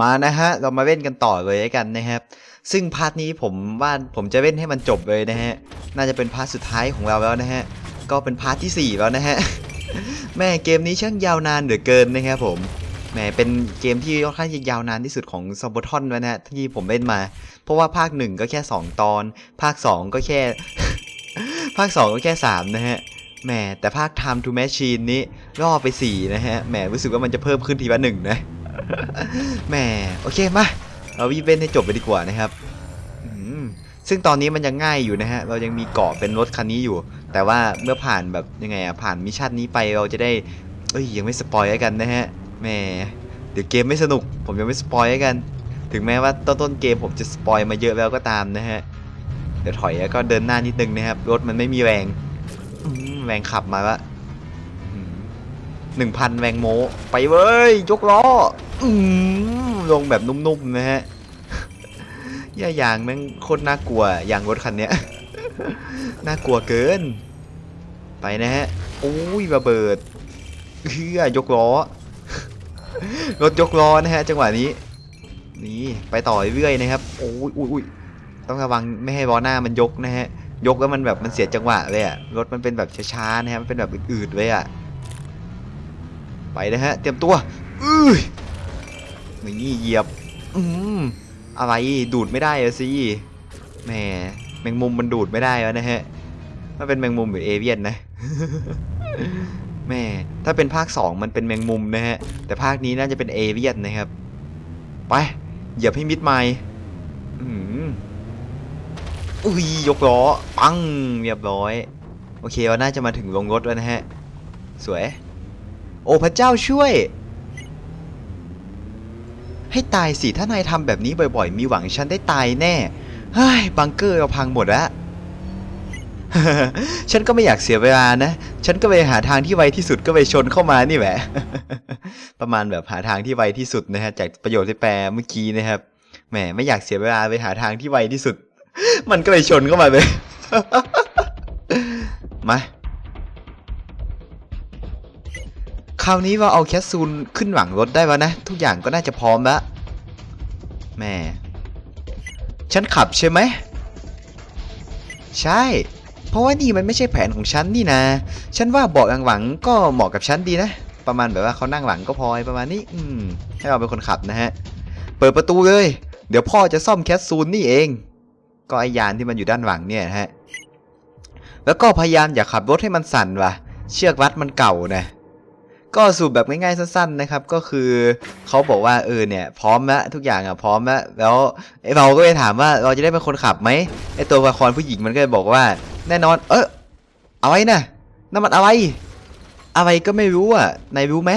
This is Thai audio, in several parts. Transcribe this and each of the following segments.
มานะฮะ เรามาเล่นกันต่อเลยกันนะครับ ซึ่งพาร์ทนี้ผมว่าผมจะเล่นให้มันจบเลยนะฮะ น่าจะเป็นพาร์ทสุดท้ายของเราแล้วนะฮะ ก็เป็นพาร์ทที่ 4 แล้วนะฮะ แม่เกมนี้ช่างยาวนานเหลือเกินนะครับผม แหมเป็นเกมที่ค่อนข้างจะยาวนานที่สุดของซ b บ t อนแล้วนะฮะที่ผมเล่นมา เพราะว่าภาค 1 ก็แค่ 2 ตอน ภาค 2 ก็แค่ ภาค 2 ก็แค่ 3 นะฮะแหมแต่ภาค Time to Machine นี้ล่อไป 4 นะฮะ แหมรู้สึกว่ามันจะเพิ่มขึ้นทีละหนึ่งนะ แหมโอเคมาเราวีเวนให้จบไปดีกว่านะครับซึ่งตอนนี้มันยังง่ายอยู่นะฮะ เรายังมีเกาะเป็นรถคันนี้อยู่ แต่ว่าเมื่อผ่านแบบยังไงอะผ่านมิชชั่นนี้ไปเราจะได้ เอ้ยยังไม่สปอยแล้กันนะฮะแหมเดี๋ยวเกมไม่สนุก ผมยังไม่สปอยแล้กัน ถึงแม้ว่าต้นต้นๆเกมผมจะสปอยมาเยอะแล้วก็ตามนะฮะ เดี๋ยวถอยแล้วก็เดินหน้านิดนึงนะครับ รถมันไม่มีแรงแรงขับมาละหนึ่งพันแรงโมไปเว้ยยกล้อ อืมลงแบบนุ่มๆนะฮะอย่าอย่างแม่งโคตรน่ากลัวอย่างรถคันเนี้ย น่ากลัวเกิน ไปนะฮะโอ้ยระเบิดเฮือยกล้อ รถยกล้อนะฮะ จังหวะนี้ นี่ไปต่อเรื่อยนะครับโอ้ยอุ้ยอุ้ยต้องระวังไม่ให้ล้อหน้ามันยกนะฮะ ยกแล้วมันแบบมันเสียจังหวะเลยอะรถมันเป็นแบบช้าๆนะฮะมันเป็นแบบอืดๆเลยอะไปนะฮะ เตรียมตัว อื้อ นี่เหยียบ อืมอะไรดูดไม่ได้อะสิแหมแมงมุมมันดูดไม่ได้แล้วนะฮะมันเป็นแมงมุมหรือเอเวียนนะแม่ถ้าเป็นภาค 2 มันเป็นแมงมุมนะฮะ แต่ภาคนี้น่าจะเป็นเอเวียนนะครับ ไป เหยียบให้มิดไมล์อื้อุ้ยยกล้อ ปังเรียบร้อย โอเคเราน่าจะมาถึงลงรถแล้วนะฮะ สวย โอ้พระเจ้าช่วย ให้ตายสิถ้านายทำแบบนี้บ่อยๆ มีหวังฉันได้ตายแน่เฮ้ยบังเกอร์เราพังหมดแล้วฉันก็ไม่อยากเสียเวลานะ ฉันก็ไปหาทางที่ไวที่สุดก็ไปชนเข้ามานี่แหละ ประมาณแบบหาทางที่ไวที่สุดนะฮะจากประโยชน์ที่แปลเมื่อกี้นะครับ แหมไม่อยากเสียเวลาไปหาทางที่ไวที่สุด มันก็ไปชนเข้ามาเลย มา คราวนี้เราเอาแคสซูลขึ้นหลังรถได้แล้วนะ ทุกอย่างก็น่าจะพร้อมแล้วแม่ฉันขับใช่ไหม ใช่ เพราะว่านี่มันไม่ใช่แผนของฉันนี่นะ ฉันว่าเบาะหลังๆก็เหมาะกับฉันดีนะ ประมาณแบบว่าเขานั่งหลังก็พอประมาณนี้ อืม ให้เราเป็นคนขับนะฮะ เปิดประตูเลย เดี๋ยวพ่อจะซ่อมแคสซูลนี่เอง ก็ไอยานที่มันอยู่ด้านหลังเนี่ยฮะ แล้วก็พยายามอย่าขับรถให้มันสั่นว่ะ เชือกรัดมันเก่านะ ก็สรุปแบบง่ายๆสั้นๆนะครับ ก็คือเขาบอกว่าเออเนี่ยพร้อมแล้วทุกอย่างอะพร้อมแล้วแล้วไอเราก็ไปถามว่าเราจะได้เป็นคนขับไหมไอตัวละครผู้หญิงมันก็เลยบอกว่า แน่นอน เอออะไรนะนั่นมันอะไร อะไรก็ไม่รู้อะนายรู้ไหม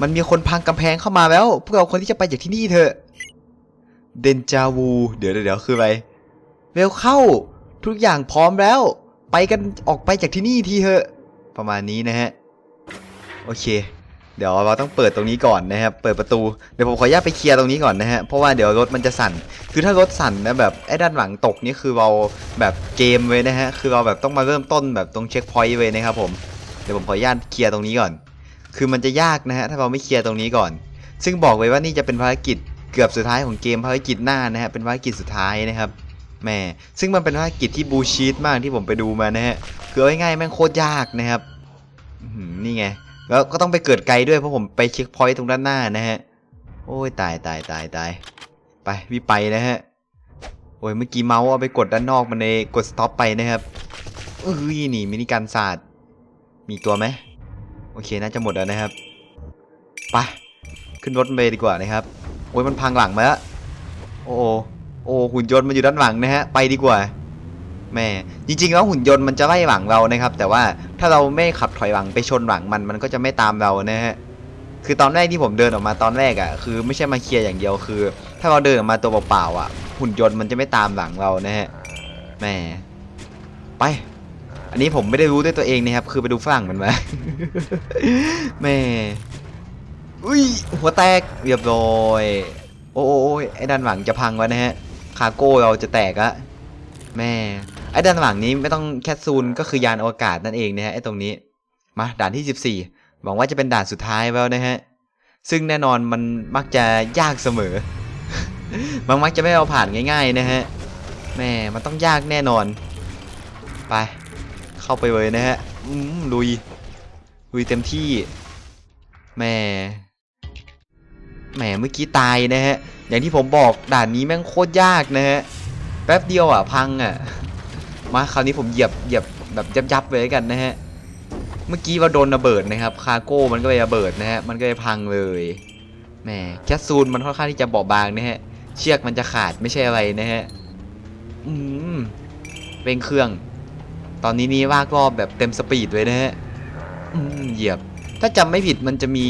มันมีคนพังกำแพงเข้ามาแล้ว พวกเราคนที่จะไปจากที่นี่เถอะเดนจาวู เดี๋ยวเดี๋ยวคืออะไรเร็วเข้าทุกอย่างพร้อมแล้ว ไปกันออกไปจากที่นี่ทีเถอะ ประมาณนี้นะฮะ โอเค เดี๋ยวเราต้องเปิดตรงนี้ก่อนนะครับ เปิดประตู เดี๋ยวผมขออนุญาตไปเคลียร์ตรงนี้ก่อนนะฮะ เพราะว่าเดี๋ยวรถมันจะสั่น คือถ้ารถสั่นนะแบบไอ้ด้านหลังตกนี่คือเราแบบเกมเลยนะฮะ คือเราแบบต้องมาเริ่มต้นแบบตรงเช็คพอยต์เลยนะครับผม เดี๋ยวผมขออนุญาตเคลียร์ตรงนี้ก่อน คือมันจะยากนะฮะถ้าเราไม่เคลียร์ตรงนี้ก่อน ซึ่งบอกไว้ว่านี่จะเป็นภารกิจเกือบสุดท้ายของเกมภารกิจหน้านะฮะ เป็นภารกิจสุดท้ายนะครับแม่ซึ่งมันเป็นภารกิจที่บูชีตมากที่ผมไปดูมานะฮะ คือง่ายๆแม่งโคตรยากนะครับนี่ไง แล้วก็ต้องไปเกิดไกลด้วยเพราะผมไปเช็คพอยต์ตรงด้านหน้านะฮะ โอ้ยตายตายตายตายไปวิไปนะฮะ โอ้ยเมื่อกี้เมาส์เอาไปกดด้านนอกมันเลยกดสต็อปไปนะครับเอ้ยนี่มินิการศาสตร์มีตัวไหมโอเคน่าจะหมดแล้วนะครับไปขึ้นรถไปดีกว่านะครับ โอ้ยมันพังหลังมาแล้วโอ้โหโอ้หุ่นยนต์มันอยู่ด้านหลังนะฮะไปดีกว่า แม่จริงๆแล้วหุ่นยนต์มันจะไล่หลังเรานะครับ แต่ว่าถ้าเราไม่ขับถอยหลังไปชนหลังมันมันก็จะไม่ตามเรานะฮะคือตอนแรกที่ผมเดินออกมาตอนแรกอะ่ะคือไม่ใช่มาเคลียร์อย่างเดียวคือ ถ้าเราเดินออกมาตัวเปล่าๆอะ หุ่นยนต์มันจะไม่ตามหลังเรานะฮะแม่ไป อันนี้ผมไม่ได้รู้ด้วยตัวเองนะครับ คือไปดูฝรั่งมันมาแม่อุ้ยหัวแตกเรียบร้อยโอ้โอ้ยไอ้ด้านหลังจะพังวะนะฮะคารโก้เราจะแตกอะแม่ ไอ้ด้านหลังนี้ไม่ต้องแคปซูลก็คือยานอวกาศนั่นเองนะฮะไอ้ตรงนี้ มาด่านที่ 14 หวังว่าจะเป็นด่านสุดท้ายแล้วนะฮะ ซึ่งแน่นอนมันมักจะยากเสมอ มันมักจะไม่เอาผ่านง่าย ๆ นะฮะ แม่มันต้องยากแน่นอน ไป เข้าไปเลยนะฮะอืมลุย ลุยเต็มที่ แม่แหมเมื่อกี้ตายนะฮะ อย่างที่ผมบอกด่านนี้แม่งโคตรยากนะฮะ แป๊บเดียวอะพังอะ มาคราวนี้ผมเหยียบเหยียบแบบยับๆเลยแล้วกันนะฮะ เมื่อกี้ว่าโดนระเบิดนะครับคาร์โก้มันก็ไประเบิดนะฮะมันก็ไปพังเลยแหมแคสซูลมันค่อนข้างที่จะบอบบางนะฮะ เชือกมันจะขาดไม่ใช่อะไรนะฮะอืมเร่งเครื่อง ตอนนี้นี่ว่ากรอบแบบเต็มสปีดเลยนะฮะอืมเหยียบ ถ้าจำไม่ผิดมันจะมี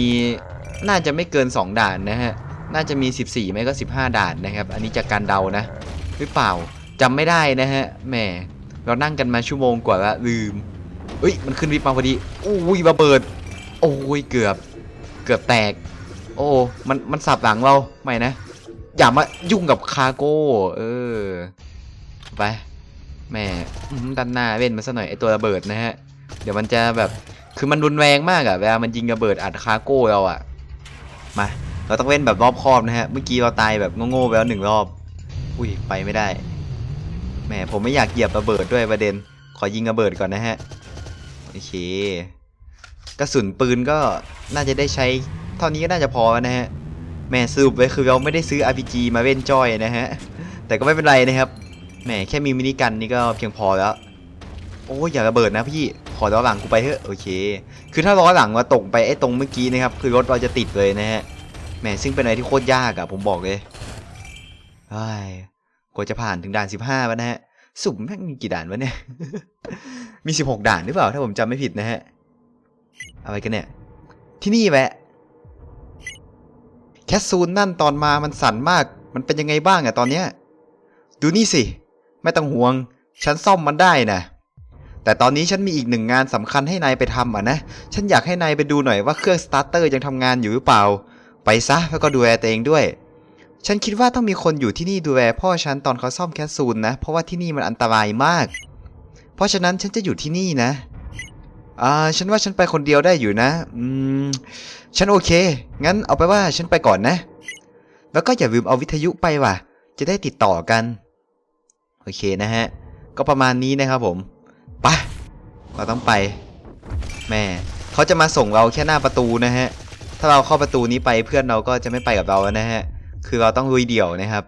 น่าจะไม่เกิน 2 ด่านนะฮะ น่าจะมี 14 ไม่ก็ 15 ด่านนะครับ อันนี้จากการเดานะ หรือเปล่าจำไม่ได้นะฮะ แหม เรานั่งกันมาชั่วโมงกว่าละลืมเอ้ยมันขึ้นวิปมาพอดีอุ้ยระเบิด โอ้ยเกือบ เกือบแตก โอ้มันมันสับหลังเราไม่นะอย่ามายุ่งกับคาร์โก้ เออ ไปแหม่ด้านหน้าเว้นมาซะหน่อยไอตัวระเบิดนะฮะ เดี๋ยวมันจะแบบคือมันรุนแรงมากอะเวลามันยิงระเบิดอัดคาร์โก้เราอะมาเราต้องเว้นแบบรอบคอบนะฮะ เมื่อกี้เราตายแบบโง่ๆไปแล้วหนึ่งรอบ อุ้ยไปไม่ได้ แหมผมไม่อยากเหยียบระเบิดด้วยประเด็น ขอยิงระเบิดก่อนนะฮะ โอเค กระสุนปืนก็น่าจะได้ใช้ เท่านี้ก็น่าจะพอแล้วนะฮะแหมสรุปไว้คือเราไม่ได้ซื้อ RPG มาเว้นจอยนะฮะ แต่ก็ไม่เป็นไรนะครับ แหมแค่มีมินิกันนี่ก็เพียงพอแล้ว โอ้ยอย่าระเบิดนะพี่ ขอล้อหลังกูไปเถอะ โอเค คือถ้าล้อหลังมาตกไปไอ้ตรงเมื่อกี้นะครับ คือรถเราจะติดเลยนะฮะ แหมซึ่งเป็นอะไรที่โคตรยากอะผมบอกเลยไอ้ย กว่าจะผ่านถึงด่าน15วะนะฮะ สุ่มแม่งมีกี่ด่านวะเนี่ย มี16ด่านหรือเปล่า ถ้าผมจำไม่ผิดนะฮะ อะไรกันเนี่ย ที่นี่แหละ แคสซูลนั่นตอนมามันสั่นมาก มันเป็นยังไงบ้างอะตอนเนี้ย ดูนี่สิ ไม่ต้องห่วง ฉันซ่อมมันได้นะแต่ตอนนี้ฉันมีอีกหนึ่งงานสำคัญให้นายไปทำอะนะ ฉันอยากให้นายไปดูหน่อยว่าเครื่องสตาร์เตอร์ยังทำงานอยู่หรือเปล่า ไปซะแล้วก็ดูแลตัวเองด้วย ฉันคิดว่าต้องมีคนอยู่ที่นี่ดูแลพ่อฉันตอนเขาซ่อมแคสซูลนะ เพราะว่าที่นี่มันอันตรายมาก เพราะฉะนั้นฉันจะอยู่ที่นี่นะ อ่า ฉันว่าฉันไปคนเดียวได้อยู่นะ อืม ฉันโอเค งั้นเอาไปว่าฉันไปก่อนนะ แล้วก็อย่าลืมเอาวิทยุไปว่ะ จะได้ติดต่อกัน โอเคนะฮะ ก็ประมาณนี้นะครับผมไปเราต้องไป แม่เขาจะมาส่งเราแค่หน้าประตูนะฮะ ถ้าเราเข้าประตูนี้ไปเพื่อนเราก็จะไม่ไปกับเราแล้วนะฮะ คือเราต้องลุยเดี่ยวนะครับ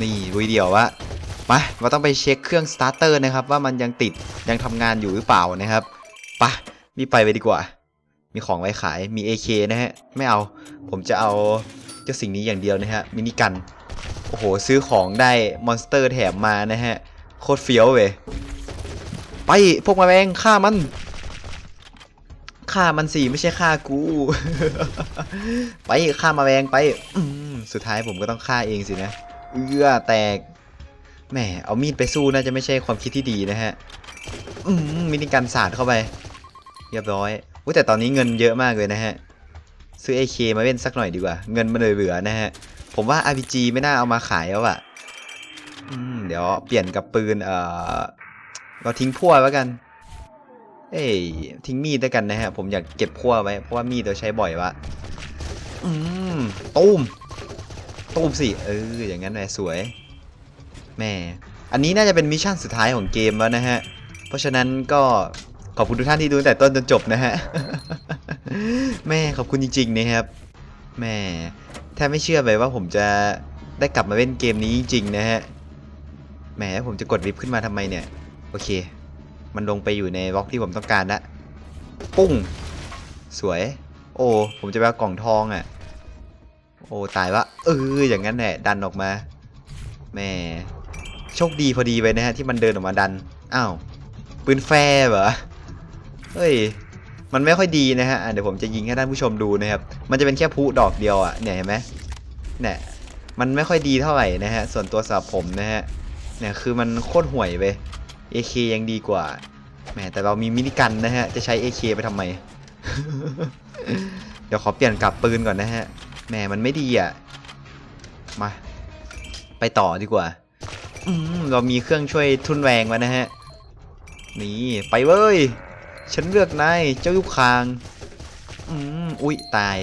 นี่ลุยเดี่ยววะมาเราต้องไปเช็คเครื่องสตาร์เตอร์นะครับ ว่ามันยังติดยังทำงานอยู่หรือเปล่านะครับปะมีไปไปดีกว่า มีของไว้ขายมี AK นะฮะไม่เอา ผมจะเอาเจ้าสิ่งนี้อย่างเดียวนะฮะมินิกันโอ้โหซื้อของได้มอนสเตอร์แถมมานะฮะโคตรเฟี้ยวเว้ยไปพวกมาแมงฆ่ามัน ฆ่ามันสิไม่ใช่ฆ่ากู ไปฆ่ามาแมงไปอืสุดท้ายผมก็ต้องฆ่าเองสินะเอื้อแตกแหมเอามีดไปสู้น่าจะไม่ใช่ความคิดที่ดีนะฮะอืมมินิกันสาดเข้าไปเรียบร้อยอุ๊ยแต่ตอนนี้เงินเยอะมากเลยนะฮะ ซื้อ AK มาเล่นสักหน่อยดีกว่า เงินมันเลยเหลือนะฮะ ผมว่า RPG ไม่น่าเอามาขายแล้วอะอเดี๋ยวเปลี่ยนกับปืน เออเราทิ้งพั่วแล้วกัน เอ้ยทิ้งมีดด้วยกันนะฮะ ผมอยากเก็บพั่วไว้ เพราะว่ามีดเราใช้บ่อยวะอืมตูมตูมสิ เออ อย่างนั้นแหละสวยแม่อันนี้น่าจะเป็นมิชชั่นสุดท้ายของเกมแล้วนะฮะ เพราะฉะนั้นก็ขอบคุณทุกท่านที่ดูตั้งแต่ต้นจนจบนะฮะ แม่ขอบคุณจริงๆนะครับ แม่แทบไม่เชื่อเลยว่าผมจะได้กลับมาเล่นเกมนี้จริงๆนะฮะ แหมผมจะกดลิฟต์ขึ้นมาทำไมเนี่ย โอเค มันลงไปอยู่ในบล็อกที่ผมต้องการละปุ้ง สวย โอ้ ผมจะไปเอากล่องทองอะ่ะ โอ้ ตายวะเอออย่างนั้นแหละดันออกมาแม่โชคดีพอดีไปนะฮะที่มันเดินออกมาดัน อ้าวปืนแฟร์เหรอ เฮ้ย มันไม่ค่อยดีนะฮะะเดี๋ยวผมจะยิงให้ท่านผู้ชมดูนะครับ มันจะเป็นแค่พุดอกเดียวอะเนี่ยเห็นไหมเนี่ยมันไม่ค่อยดีเท่าไหร่นะฮะ ส่วนตัวสำหรับผมนะฮะ เนี่ยคือมันโคตรห่วยไป AK ยังดีกว่าแหมแต่เรามีมินิกันนะฮะ จะใช้ AK ไปทำไม เดี๋ยวขอเปลี่ยนกลับปืนก่อนนะฮะแหมมันไม่ดีอะ มา ไปต่อดีกว่าเรามีเครื่องช่วยทุนแรงมานะฮะ นี่ ไปเว้ย ฉันเลือกนายเจ้ายุคคาง อืมอุ๊ยตาย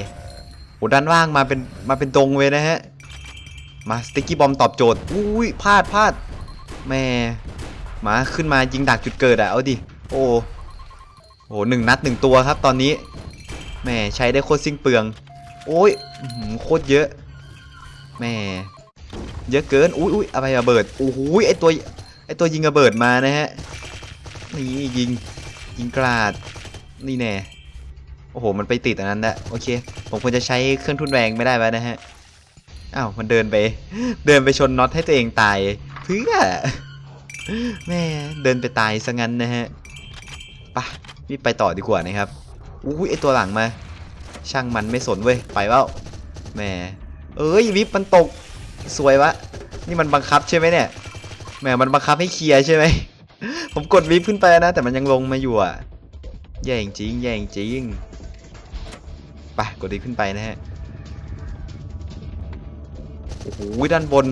โอ้ด้านล่างมาเป็นมาเป็นตรงเลยนะฮะ มาสติ๊กกี้บอมตอบโจทย์ อุ้ยพลาดพลาดแม่ มาขึ้นมายิงดักจุดเกิดอะเอาดิ โอ้โหหนึ่งนัดหนึ่งตัวครับตอนนี้แม่ใช้ได้โคตรสิ้นเปลือง โอ้ยโคตรเยอะแม่เยอะเกิน อุ้ยอุ้ยอะไรระเบิดโอ้โหไอตัวไอตัวยิงระเบิดมานะฮะนี่ยิงยิงกราดนี่แน่โอ้โห มันไปติดอันนั้นแหละโอเค ผมควรจะใช้เครื่องทุนแรงไม่ได้แล้วนะฮะอ้าวมันเดินไป เดินไปชนน็อตให้ตัวเองตายเพื่อ แม่เดินไปตายซะงั้นนะฮะปะรีบไปต่อดีกว่านะครับอุ้ยไอตัวหลังมา ช่างมันไม่สนเว้ยไปเปล่าแม่เอ้ยวิปมันตกสวยวะนี่มันบังคับใช่ไหมเนี่ยแหมมันบังคับให้เคลียร์ใช่ไหม ผมกดวิปขึ้นไปนะ แต่มันยังลงมาอยู่อะ แย่งจริง แย่งจริงไปกดวิปขึ้นไปนะฮะ โอ้โหด้านบน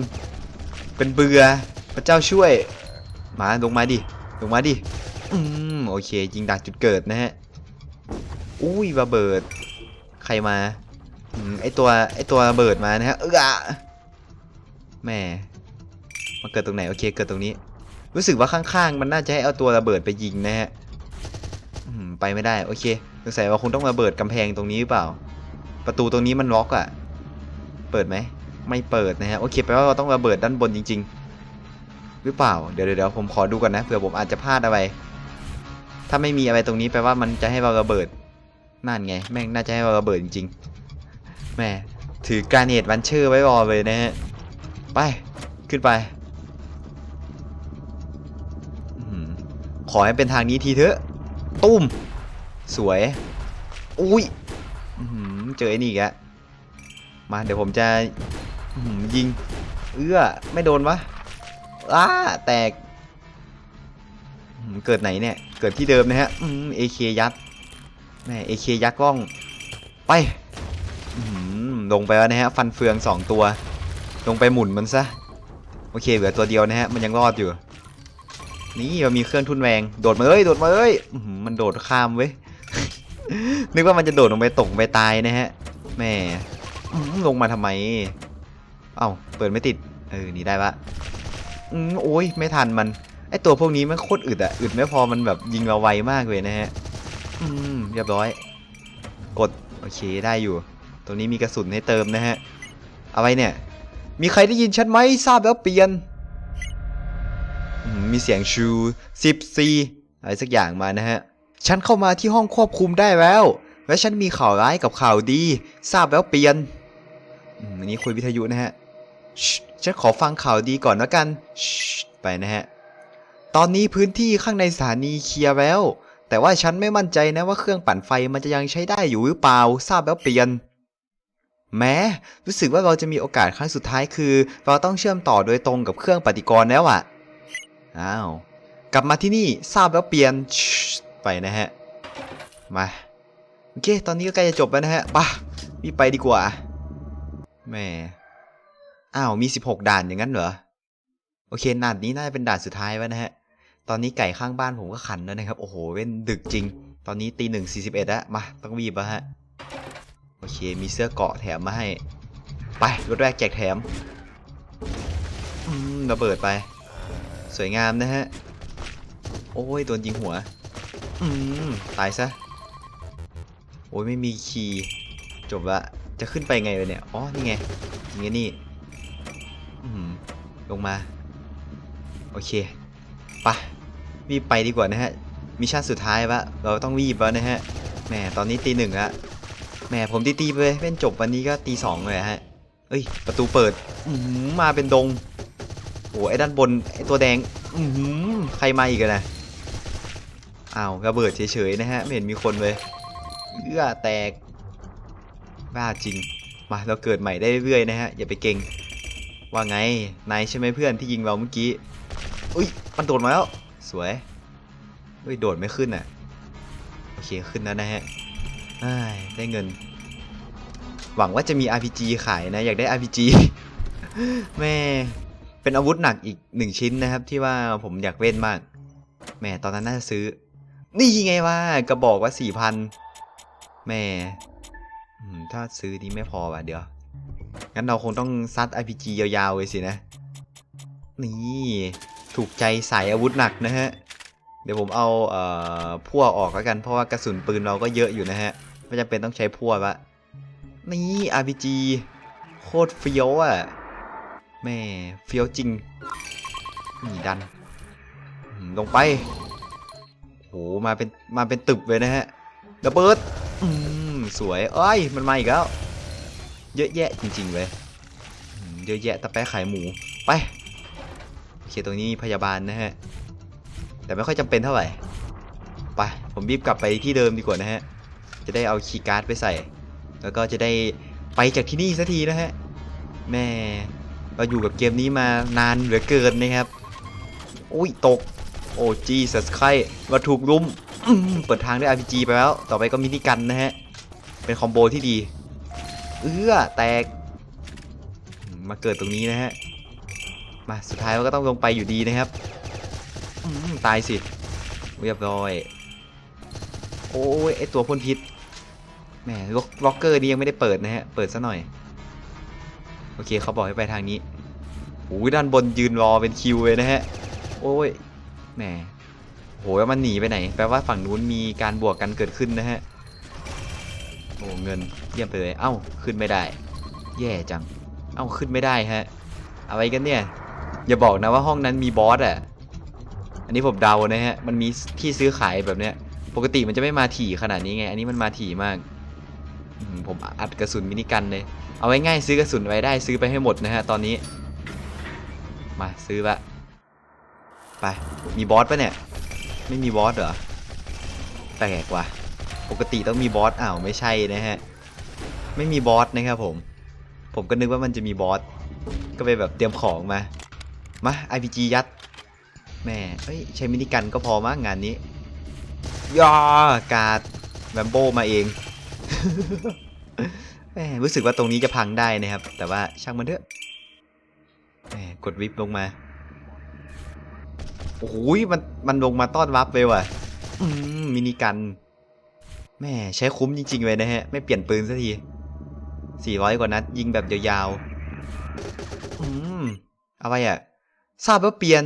เป็นเบือพระเจ้าช่วย มาลงมาดิลงมาดิอืมโอเคยิงดักจุดเกิดนะฮะอุ้ยระเบิด ใครมาอืมไอตัวไอตัวระเบิดมานะฮะเออแม่มาเกิดตรงไหนโอเคเกิดตรงนี้ รู้สึกว่าข้างๆ มันน่าจะให้เอาตัวระเบิดไปยิงนะฮะอืมไปไม่ได้โอเคสงสัยว่าคงต้องระเบิดกำแพงตรงนี้หรือเปล่า ประตูตรงนี้มันล็อกอะ่ะ เปิดไหมไม่เปิดนะฮะโอเคแปลว่าเราต้องระเบิดด้านบนจริง ๆ หรือเปล่า เดี๋ยวเดี๋ยวผมขอดูก่อนนะเผื่อผมอาจจะพลาดอะไร ถ้าไม่มีอะไรตรงนี้แปลว่ามันจะให้เราระเบิด นั่นไง แม่งน่าจะให้เราระเบิดจริงๆแหม่ถือการเนตวันเชอร์ไว้รอเลยนะฮะ ไป ขึ้นไป ขอให้เป็นทางนี้ทีเถอะ ตุ้ม สวย อุ้ยเจอไอ้นี่อีกมาเดี๋ยวผมจะยิง เอื้อ ไม่โดนวะ อ้าแตก เกิดไหนเนี่ย เกิดที่เดิมนะฮะเอเคยัดแม่เอเคยักษ์กล้อง ไปลงไปแล้วนะฮะ ฟันเฟืองสองตัว ลงไปหมุนมันซะ โอเค เหลือตัวเดียวนะฮะ มันยังรอดอยู่ นี่มันมีเครื่องทุนแรง โดดมาเอ้ย โดดมาเอ้ยมันโดดข้ามเว้ย นึกว่ามันจะโดดลงไปตกไปตายนะฮะ แม่ลงมาทำไม เอ้า เปิดไม่ติด เออ นี่ได้ปะ อืมโอ้ยไม่ทันมัน ไอตัวพวกนี้มันโคตรอึดอะอึดไม่พอมันแบบยิงเราไวมากเลยนะฮะ อืมเรียบร้อย กดโอเคได้อยู่ ตรงนี้มีกระสุนให้เติมนะฮะ อะไรเนี่ย มีใครได้ยินฉันไหมทราบแล้วเปลี่ยน มีเสียงชูสิบซีอะไรสักอย่างมานะฮะ ฉันเข้ามาที่ห้องควบคุมได้แล้ว และฉันมีข่าวร้ายกับข่าวดี ทราบแล้วเปลี่ยนอันนี้คุยวิทยุนะฮะชิ ฉันขอฟังข่าวดีก่อนแล้วกันชไปนะฮะ ตอนนี้พื้นที่ข้างในสถานีเคลียร์แล้ว แต่ว่าฉันไม่มั่นใจนะว่าเครื่องปั่นไฟมันจะยังใช้ได้อยู่หรือเปล่า ทราบแล้วเปลี่ยน แม้รู้สึกว่าเราจะมีโอกาสครั้งสุดท้ายคือ เราต้องเชื่อมต่อโดยตรงกับเครื่องปฏิกรณ์แล้วอะอ้าว กลับมาที่นี่ทราบแล้วเปลี่ยน ไปนะฮะ มา โอเค ตอนนี้ก็ใกล้จะจบแล้วนะฮะป่ะรีบไปดีกว่าแม่ อ้าวมี 16 ด่านอย่างนั้นเหรอ โอเคด่านนี้น่าจะเป็นด่านสุดท้ายแล้วนะฮะ ตอนนี้ไก่ข้างบ้านผมก็ขันแล้วนะครับ โอ้โหเว้นดึกจริง ตอนนี้ตีหนึ่งสี่สิบเอ็ดแล้ว มาต้องรีบแล้วฮะ โอเคมีเสื้อเกาะแถมมาให้ ไปรถแรกแจกแถมระเบิดไป สวยงามนะฮะ โอ้ยโดนยิงหัว อืมตายซะ โอ้ยไม่มีคีย์จบละ จะขึ้นไปไงเลยเนี่ย อ๋อ นี่ไงยิงไงนี่อืม ลงมา โอเคไปรีบไปดีกว่านะฮะ มิชชั่นสุดท้ายละเราต้องรีบแล้วนะฮะ แหม ตอนนี้ตีหนึ่งละแหม ผมตีตีไปเลยเป็นจบวันนี้ก็ตีสองเลยฮะ เอ้ย ประตูเปิด อือมาเป็นดง โอ้ไอ้ด้านบน ไอ้ตัวแดง อือใครมาอีกนะอ้าวระเบิดเฉยๆนะฮะ ไม่เห็นมีคนเลยเอื้อแตกบ้าจริง มา เราเกิดใหม่ได้เรื่อยๆนะฮะ อย่าไปเก่ง ว่าไง นายใช่ไหมเพื่อนที่ยิงเราเมื่อกี้ อุ้ย มันโดดมาแล้ว สวยเฮ้ย โดดไม่ขึ้นอะ โอเค ขึ้นแล้วนะฮะได้เงิน หวังว่าจะมี RPG ขายนะ อยากได้ RPG แม่เป็นอาวุธหนักอีกหนึ่งชิ้นนะครับ ที่ว่าผมอยากเว้นมาก แม่ตอนนั้นน่าจะซื้อ นี่ไงว่ากระบอกว่าสี่พันแม่ถ้าซื้อนี้ไม่พอว่ะเดี๋ยว งั้นเราคงต้องซัด RPG ยาวๆเลยสินะ นี่ ถูกใจสายอาวุธหนักนะฮะ เดี๋ยวผมเอาเอ่อพั่วออกแล้วกัน เพราะว่ากระสุนปืนเราก็เยอะอยู่นะฮะ ไม่จำเป็นต้องใช้พั่วละนี่ RPG โคตรเฟี้ยวอะ แม่เฟี้ยวจริง นี่ดัน ลงไป โห มาเป็น มาเป็นตึบเลยนะฮะระเบิด อืม สวย เอ้ย มันมาอีกแล้ว เยอะแยะจริงๆเลยเยอะแยะตะแปะขายหมูไปโอเคตรงนี้มีพยาบาลนะฮะแต่ไม่ค่อยจำเป็นเท่าไหร่ไปผมรีบกลับไปที่เดิมดีกว่านะฮะจะได้เอาคีย์การ์ดไปใส่ แล้วก็จะได้ไปจากที่นี่สักทีนะฮะแม่เราอยู่กับเกมนี้มานานเหลือเกินนะครับอุ้ยตกโอ้จีสัสไครมาถูกลุมมเปิดทางด้วย RPG ไปแล้ว ต่อไปก็มินิกันนะฮะ เป็นคอมโบที่ดี เอื้อแตก มาเกิดตรงนี้นะฮะ มาสุดท้ายเราก็ต้องลงไปอยู่ดีนะครับ ตายสิเรียบร้อย โอ้ยไอตัวพ่นพิษแหมล็อกล็อกเกอร์นี่ยังไม่ได้เปิดนะฮะ เปิดซะหน่อย โอเคเขาบอกให้ไปทางนี้โอ้ยด้านบนยืนรอเป็นคิวเลยนะฮะ โอ้ยแหมโหแล้วมันหนีไปไหน แปลว่าฝั่งนู้นมีการบวกกันเกิดขึ้นนะฮะ เงินเยี่ยมไปเลย เอ้าขึ้นไม่ได้ แย่จัง เอ้าขึ้นไม่ได้ฮะ อะไรกันเนี่ย อย่าบอกนะว่าห้องนั้นมีบอสอะ อันนี้ผมเดานะฮะ มันมีที่ซื้อขายแบบเนี้ย ปกติมันจะไม่มาถี่ขนาดนี้ไง อันนี้มันมาถี่มาก ผมอัดกระสุนมินิกันเลย เอาไว้ง่ายซื้อกระสุนไว้ได้ซื้อไปให้หมดนะฮะตอนนี้ มาซื้อละไป มีบอสปะเนี่ย ไม่มีบอสเหรอ แปลกว่ะ ปกติต้องมีบอสอ้าวไม่ใช่นะฮะ ไม่มีบอสนะครับผม ผมก็นึกว่ามันจะมีบอส ก็ไปแบบเตรียมของมา มา RPG ยัดแม่เอ้ยใช้มินิกันก็พอมั้งงานนี้ยากาดแวมโบมาเองแหมรู้สึกว่าตรงนี้จะพังได้นะครับ แต่ว่าช่างมันเถอะแหมกดวิปลงมาโอ้โหยมันมันลงมาต้อนรับเลยว่ะมมินิกัน แม่ใช้คุ้มจริงๆเลยนะฮะ ไม่เปลี่ยนปืนสักที400กว่านัดยิงแบบยาวๆ อืม อะไรอะ ทราบว่าเปลี่ยน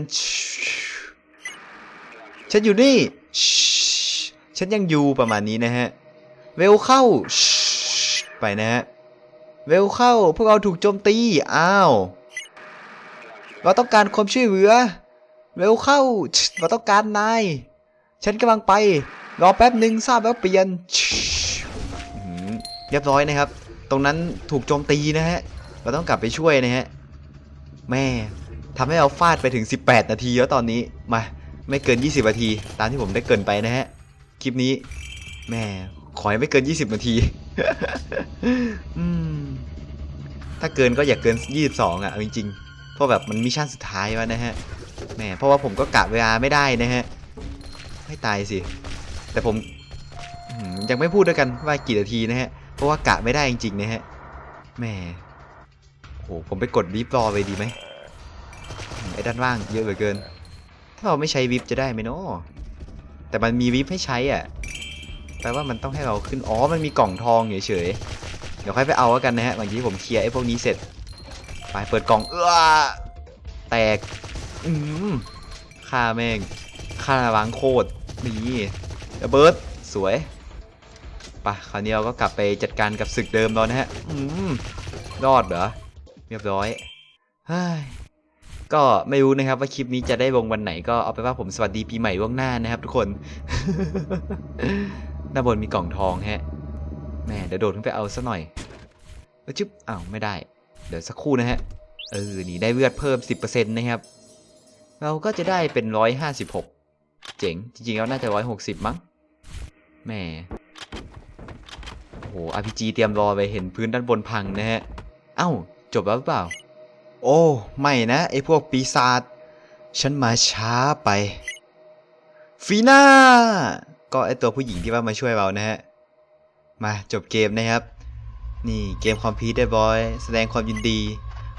ฉันอยู่นี่ ฉันยังอยู่ประมาณนี้นะฮะ เวลเข้า ไปนะฮะ เวลเข้า พวกเราถูกโจมตี อ้าว เราต้องการความช่วยเหลือเร็วเข้า เราต้องการนาย ฉันกำลังไป รอแป๊บหนึ่งทราบแล้วเปลี่ยนเรียบร้อยนะครับ ตรงนั้นถูกโจมตีนะฮะ เราต้องกลับไปช่วยนะฮะ แม่ทำให้เราฟาดไปถึง 18 นาทีแล้วตอนนี้ มา ไม่เกิน 20 นาที ตามที่ผมได้เกินไปนะฮะ คลิปนี้ แม่ขอให้ไม่เกิน 20 นาทีถ้าเกินก็อย่าเกิน 22 อะจริงๆ เพราะแบบมันมิชชั่นสุดท้ายวะนะฮะแหมเพราะว่าผมก็กะเวลาไม่ได้นะฮะ ไม่ตายสิ แต่ผมยังไม่พูดด้วยกันว่ากี่นาทีนะฮะ เพราะว่ากะไม่ได้จริงๆนะฮะแหมโหผมไปกดวิปรอไปดีไหมไอ้ด้านล่างเยอะเหลือเกิน ถ้าเราไม่ใช้วิปจะได้ไหมเนาะแต่มันมีวิปให้ใช้อะแปลว่ามันต้องให้เราขึ้นอ๋อมันมีกล่องทองเฉยๆเดี๋ยวค่อยไปเอาแล้วกันนะฮะหลังจากที่ผมเคลียร์ไอ้พวกนี้เสร็จไปเปิดกล่องเอ้อแตกอืมฆ่าแม่งฆ่าล้างโคตรนี่ ระเบิดสวยไปะคราวนี้เราก็กลับไปจัดการกับศึกเดิมแล้วนะฮะอืมรอดเหรอเรียบร้อยเฮ้ยก็ไม่รู้นะครับว่าคลิปนี้จะได้ลงวันไหนก็เอาไปว่าผมสวัสดีปีใหม่ล่วงหน้านะครับทุกคน ด้านบนมีกล่องทองฮะแม่เดี๋ยวโดดขึ้นไปเอาซะหน่อยจึ๊บอ้าวไม่ได้ เดี๋ยวสักครู่นะฮะ เออ นี่ได้เลือดเพิ่ม 10%นะครับ เราก็จะได้เป็น 156 เจ๋ง จริงๆแล้วน่าจะ 160 มั้ง แหม่โอ้โห RPG เตรียมรอไปเห็นพื้นด้านบนพังนะฮะ เอ้า จบแล้วหรือเปล่า โอ้ ไม่นะไอพวกปีศาจ ฉันมาช้าไป ฟีน่า ก็ไอตัวผู้หญิงที่ว่ามาช่วยเรานะฮะ มาจบเกมนะครับ นี่เกมคอมพิวเตอร์บอยแสดงความยินดี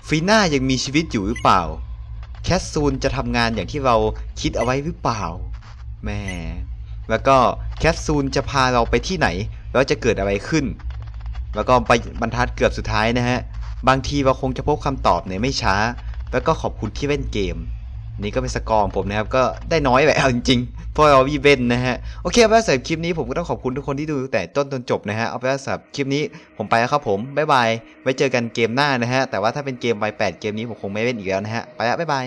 ฟีน่ายังมีชีวิตอยู่หรือเปล่า แคสซูลจะทำงานอย่างที่เราคิดเอาไว้หรือเปล่า แม่ แล้วก็แคสซูลจะพาเราไปที่ไหน แล้วจะเกิดอะไรขึ้น แล้วก็ไปบรรทัดเกือบสุดท้ายนะฮะ บางทีเราคงจะพบคำตอบในไม่ช้า แล้วก็ขอบคุณที่เล่นเกม นี่ก็เป็นสกอร์ของผมนะครับ ก็ได้น้อยแบบจริงๆเพราะเราวีเวนนะฮะ โอเคเอาไปว่าสำหรับคลิปนี้ผมก็ต้องขอบคุณทุกคนที่ดูแต่ต้นจนจบนะฮะ เอาไปว่าสำหรับคลิปนี้ผมไปแล้วครับผม บ๊ายบาย ไว้เจอกันเกมหน้านะฮะ แต่ว่าถ้าเป็นเกมไวแปดเกมนี้ผมคงไม่เล่นอีกแล้วนะฮะ ไปแล้วบ๊ายบาย